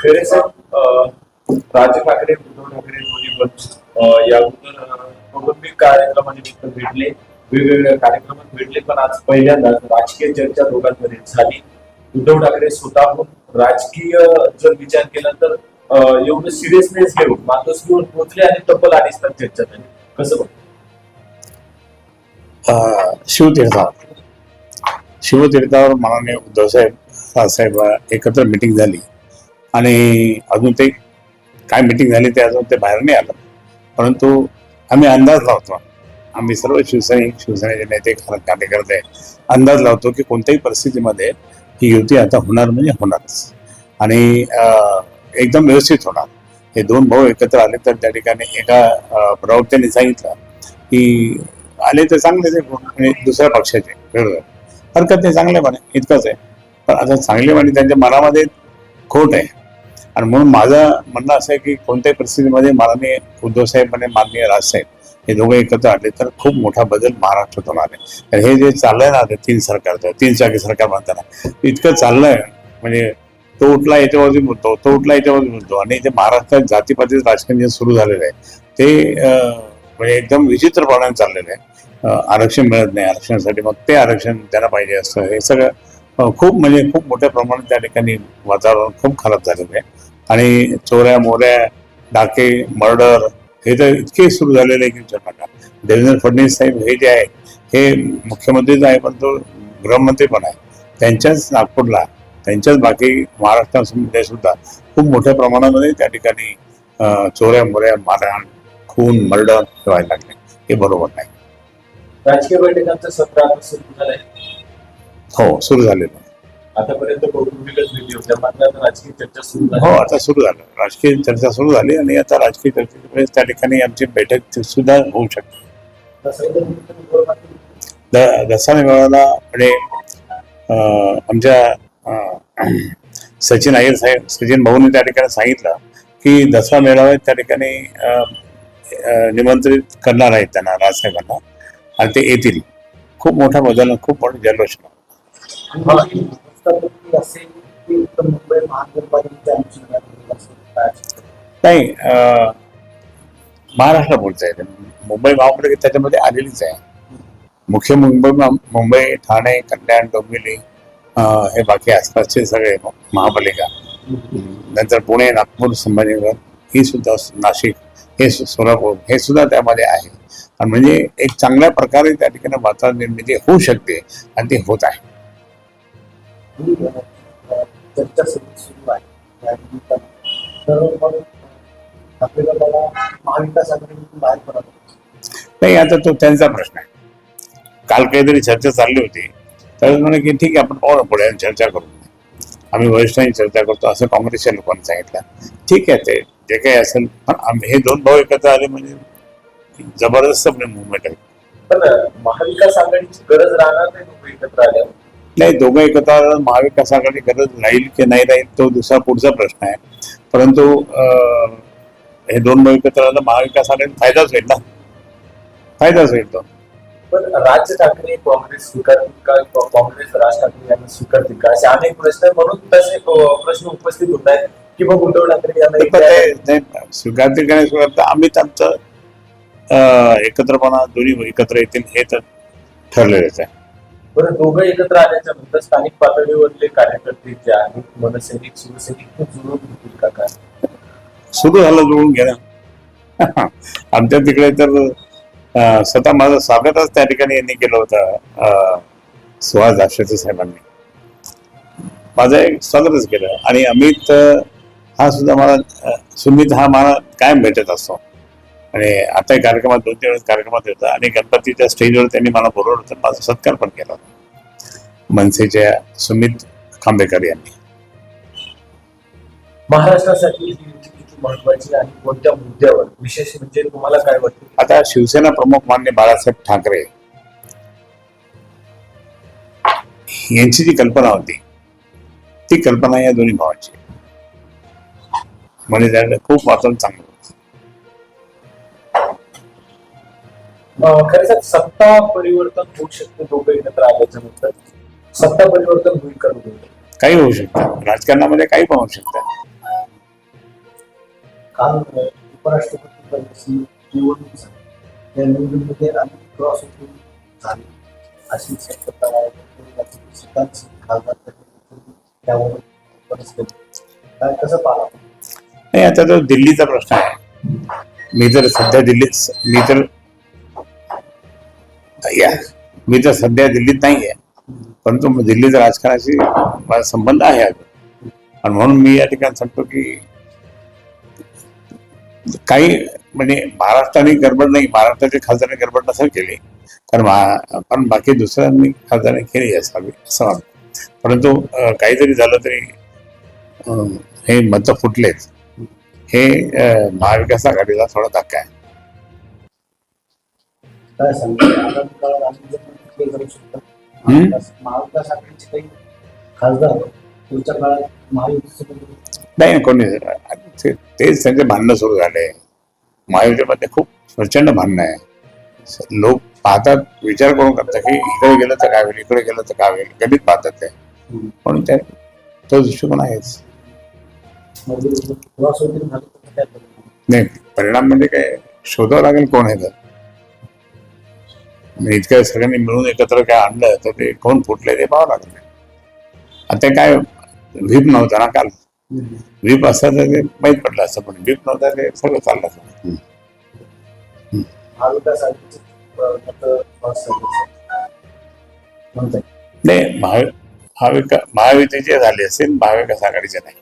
खरे साहेब अं, राज ठाकरे उद्धव ठाकरे दोन्ही पण या अगोदर कौटुंबिक कार्यक्रमानिमित्त भेटले. वेगवेगळ्या कार्यक्रमात भेटले पण आज पहिल्यांदाच राजकीय चर्चा दोघांमध्ये झाली. उद्धव ठाकरे स्वतःहून राजकीय जर विचार केला तर एवढं सिरियसनेस घेऊन मातोश्रीवर पोहोचले आणि तब्बल अडीच तास चर्चा झाली. कसं बघ शिवतीर्था शिवतीर्थावर. माननीय उद्धव उद्धवसाहेब साहेब एकत्र मिटिंग झाली. आणि अजून ते काय मिटिंग झाली ते अजून ते बाहेर नाही आलं. परंतु आम्ही अंदाज लावतो. आम्ही सर्व शिवसैनिक शिवसेनेचे नेते कार्यकर्ते अंदाज लावतो की कोणत्याही परिस्थितीमध्ये ही युती आता होणार म्हणजे होणारच. आणि एकदम व्यवस्थित होणार. हे दोन भाऊ एकत्र आले तर त्या ठिकाणी एका प्रवक्त्याने सांगितलं की आले तर चांगलेच आहे आणि दुसऱ्या पक्षाचे बरोबर हरकत नाही चांगले म्हणे इतकंच आहे. पण आता चांगले म्हणे त्यांच्या मनामध्ये खोट आहे. आणि म्हणून माझं म्हणणं असं आहे की कोणत्याही परिस्थितीमध्ये माननीय उद्धव साहेब आणि माननीय राजसाहेब हे दोघे एकत्र आले तर खूप मोठा बदल महाराष्ट्रात होणार आहे तर हे जे चाललंय ना आता तीन सरकारचं तीन चाकी सरकार म्हणताना इतकं चाललंय म्हणजे तो उठला याच्यावरती बोलतो तो उठला याच्यावरती बोलतो. आणि जे महाराष्ट्रात जातीपातीचं राजकारण जे सुरू झालेलं आहे ते म्हणजे एकदम विचित्रपणाने चाललेलं आहे. आरक्षण मिळत नाही आरक्षणासाठी मग ते आरक्षण त्यांना पाहिजे असतं हे सगळं खूप म्हणजे खूप मोठ्या प्रमाणात त्या ठिकाणी वातावरण खूप खराब झालेलं आहे. आणि चोऱ्या मोऱ्या डाके मर्डर हे तर इतके सुरू झालेले आहे की विचारू देवेंद्र फडणवीस साहेब हे जे आहे हे मुख्यमंत्रीच आहे पण तो गृहमंत्री पण आहे. त्यांच्याच नागपूरला त्यांच्याच बाकी महाराष्ट्रामध्ये सुद्धा खूप मोठ्या प्रमाणामध्ये त्या ठिकाणी चोऱ्या मोऱ्या मारहाण खून मर्डर व्हायला लागले. हे बरोबर नाही. राजकीय बैठकांचं सत्र आता सुरू झालंय. हो सुरू झालेलं. आहे. आतापर्यंत कौटुंबिकच भेटी होत्या मात्र आता राजकीय चर्चा सुरू हो झाली आता सुरू झालं. राजकीय चर्चा सुरू झाली आणि आता राजकीय चर्चेच्या वेळेस त्या ठिकाणी आमची बैठक सुद्धा होऊ शकते. द दसरा मेळाव्याला म्हणजे अं, आमच्या अं, सचिन अय्यर साहेब सचिन भाऊने त्या ठिकाणी सांगितलं की दसरा मेळाव्यात त्या ठिकाणी अं, अं, निमंत्रित करणार आहेत त्यांना राजसाहेबांना. आणि ते येतील. खूप मोठा बदल खूप मोठं जल्लोष आणि नाही महाराष्ट्र बोलता येते मुंबई महापालिका त्याच्यामध्ये आलेलीच आहे. मुख्य मुंबई मुंबई ठाणे कल्याण डोंबिवली हे बाकी आसपासचे सगळे महापालिका. नंतर पुणे नागपूर संभाजीनगर ही सुद्धा नाशिक हे सोलापूर हे सुद्धा त्यामध्ये आहे. म्हणजे एक चांगल्या प्रकारे त्या ठिकाणी वातावरण निर्मिती होऊ शकते आणि ते होत आहे. ही चर्चा सुरू सुरू आहे या निमित्तानं. तर मग आपल्याला मला महाविकास आघाडीतून बाहेर पडत नाही आता तो त्यांचा प्रश्न आहे. काल काहीतरी चर्चा चालली होती. त्यावेळेस म्हणे की ठीक आहे आपण पाहू ना पुढे आणि चर्चा करू. आम्ही वरिष्ठांनी चर्चा करतो असं काँग्रेसच्या लोकांनी सांगितलं. ठीक आहे ते जे काही असेल पण आम्ही हे दोन भाऊ एकत्र आले म्हणजे जबरदस्त आपले मुवमेंट आहे. पण महाविकास आघाडीची गरज राहणार नाही दोघं एकत्र आल्यावर. नाही दोघं एकत्र महाविकास आघाडी गरज राहील की नाही राहील तो दुसरा पुढचा प्रश्न आहे. परंतु हे दोन एकत्र आलं महाविकास फायदाच होईल ना? फायदाच होईल तो. पण राज ठाकरे काँग्रेस स्वीकारतील का? काँग्रेस राज ठाकरे यांना स्वीकारतील का? असे अनेक प्रश्न. म्हणून तसे प्रश्न उपस्थित होत आहेत की मग उद्धव ठाकरे यांना स्वीकारतील का नाही स्वीकारतील? आम्हीच आमचं अं, एकत्रपणा दोन्ही एकत्र येतील हे तर ठरलेलंच आहे. बरं दोघं एकत्र आल्याच्यानंतर स्थानिक पातळीवरले कार्यकर्ते जे आहेत मनसैनिक शिवसैनिक ते जुळून घेतील का काय? सुरू झालं जुळून घेणं आमच्या तिकडे तर स्वतः माझं स्वागतच त्या ठिकाणी यांनी केलं होतं अं, सुहास दाक्षाचे साहेबांनी. माझं एक स्वागतच केलं. आणि अमित हा सुद्धा मला सुमित हा मला कायम भेटत असतो. आणि आता कार्यक्रमात दोन तीन वेळेस कार्यक्रमात होता आणि गणपतीच्या स्टेजवर त्यांनी मला बोलवलं होतं. माझा सत्कार पण केला होता. मनसेच्या सुमित खांबेकर यांनी. महाराष्ट्रासाठी युती किती महत्वाची आणि कोणत्या मुद्द्यावर? विशेष म्हणजे तुम्हाला काय वाटतं? आता शिवसेना प्रमुख मान्य बाळासाहेब ठाकरे यांची जी कल्पना होती ती कल्पना या दोन्ही भावांची म्हणजे खूप वातावरण चांगलं होतं. अं, खरं तर सत्ता परिवर्तन होऊ शकते दोघं एकत्र आल्याच्यानंतर. सत्ता परिवर्तन होईल का काही होऊ शकतं. राजकारणामध्ये काही पण होऊ शकतं. काल उपराष्ट्रपती पदाची निवडणूक झाली. त्या निवडणुकीमध्ये अनेक क्रॉस झाली. अशी शक्यता सिद्धांत खासदार त्यावर परिस्थिती काय कसं पाहता नाही आता तो दिल्लीचा प्रश्न आहे. मी तर सध्या दिल्लीत मी तर या मी तर सध्या दिल्लीत नाही आहे. परंतु दिल्लीच्या राजकारणाशी माझा संबंध आहे आणि म्हणून मी या ठिकाणी सांगतो की काही म्हणजे महाराष्ट्राने गडबड नाही महाराष्ट्राचे खासदारांनी गडबड नसेल केली. कारण पण बाकी दुसऱ्यांनी खासदारांनी केली असावी असं वाटतं परंतु काहीतरी झालं तरी हे मतं फुटलेत. हे महाविकास आघाडीला थोडा धक्का आहे. खासदार पुढच्या काळात नाही कोणी तेच त्यांचे भांडणं सुरू झाले. महायुतीमध्ये खूप प्रचंड भांडणं आहे. लोक पाहतात विचार करून करतात की इकडे गेलं तर काय होईल इकडे गेलं तर काय होईल गणित पाहतात ते. म्हणून त्या तो दृष्टिकोन आहेच? नाही परिणाम म्हणजे काय? शोधावं लागेल कोण आहे तर. इतक्या सगळ्यांनी मिळून एकत्र काय आणलं तर ते कोण फुटले ते पाहावं लागलं आता काय व्हीप नव्हता ना काल. व्हीप असतं तर ते माहीत पडलं असतं पण व्हीप नव्हता ते सगळं चाललं असतं. हम्म. महाविकास आघाडीचे अ, मतं क्रॉस झाले म्हणताय नाही महा महाविका महायुतीचे झाले असेल महाविकास आघाडीचे नाही.